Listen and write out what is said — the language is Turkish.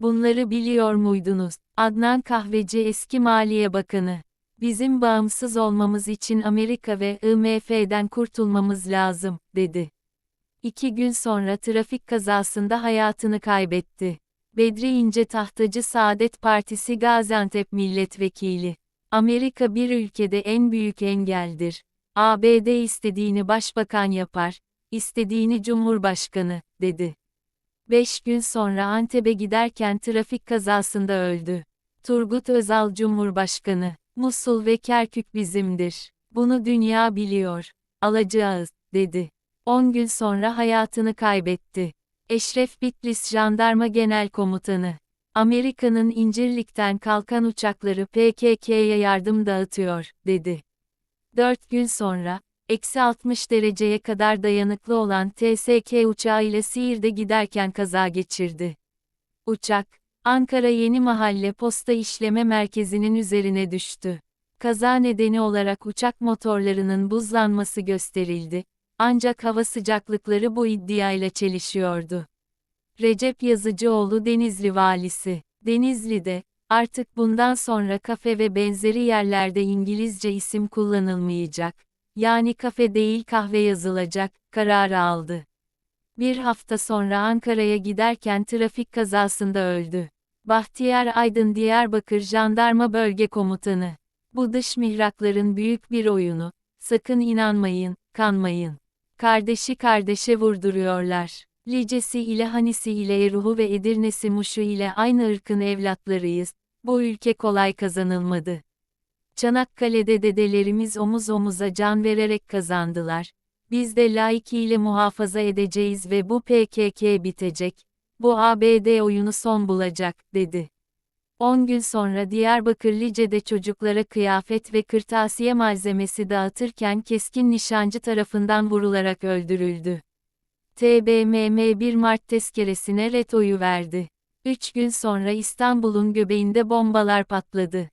Bunları biliyor muydunuz? Adnan Kahveci eski Maliye Bakanı. Bizim bağımsız olmamız için Amerika ve IMF'den kurtulmamız lazım, dedi. İki gün sonra trafik kazasında hayatını kaybetti. Bedri İnce Tahtacı Saadet Partisi Gaziantep Milletvekili. Amerika bir ülkede en büyük engeldir. ABD istediğini başbakan yapar, istediğini cumhurbaşkanı, dedi. Beş gün sonra Antep'e giderken trafik kazasında öldü. Turgut Özal Cumhurbaşkanı, Musul ve Kerkük bizimdir. Bunu dünya biliyor. Alacağız, dedi. 10 gün sonra hayatını kaybetti. Eşref Bitlis Jandarma Genel Komutanı. Amerika'nın İncirlik'ten kalkan uçakları PKK'ya yardım dağıtıyor, dedi. 4 gün sonra, eksi 60 dereceye kadar dayanıklı olan TSK uçağı ile Siirt'e giderken kaza geçirdi. Uçak, Ankara Yeni Mahalle Posta İşleme Merkezi'nin üzerine düştü. Kaza nedeni olarak uçak motorlarının buzlanması gösterildi. Ancak hava sıcaklıkları bu iddiayla çelişiyordu. Recep Yazıcıoğlu Denizli valisi. Denizli'de, artık bundan sonra kafe ve benzeri yerlerde İngilizce isim kullanılmayacak. Yani kafe değil kahve yazılacak, kararı aldı. Bir hafta sonra Ankara'ya giderken trafik kazasında öldü. Bahtiyar Aydın Diyarbakır Jandarma Bölge Komutanı. Bu dış mihrakların büyük bir oyunu. Sakın inanmayın, kanmayın. Kardeşi kardeşe vurduruyorlar. Licesi ile Hanisi ile Eruhu ve Edirnesi Muşu ile aynı ırkın evlatlarıyız. Bu ülke kolay kazanılmadı. Çanakkale'de dedelerimiz omuz omuza can vererek kazandılar. Biz de layıkıyla muhafaza edeceğiz ve bu PKK bitecek. Bu ABD oyunu son bulacak, dedi. 10 gün sonra Diyarbakır Lice'de çocuklara kıyafet ve kırtasiye malzemesi dağıtırken keskin nişancı tarafından vurularak öldürüldü. TBMM 1 Mart tezkeresine ret oyu verdi. 3 gün sonra İstanbul'un göbeğinde bombalar patladı.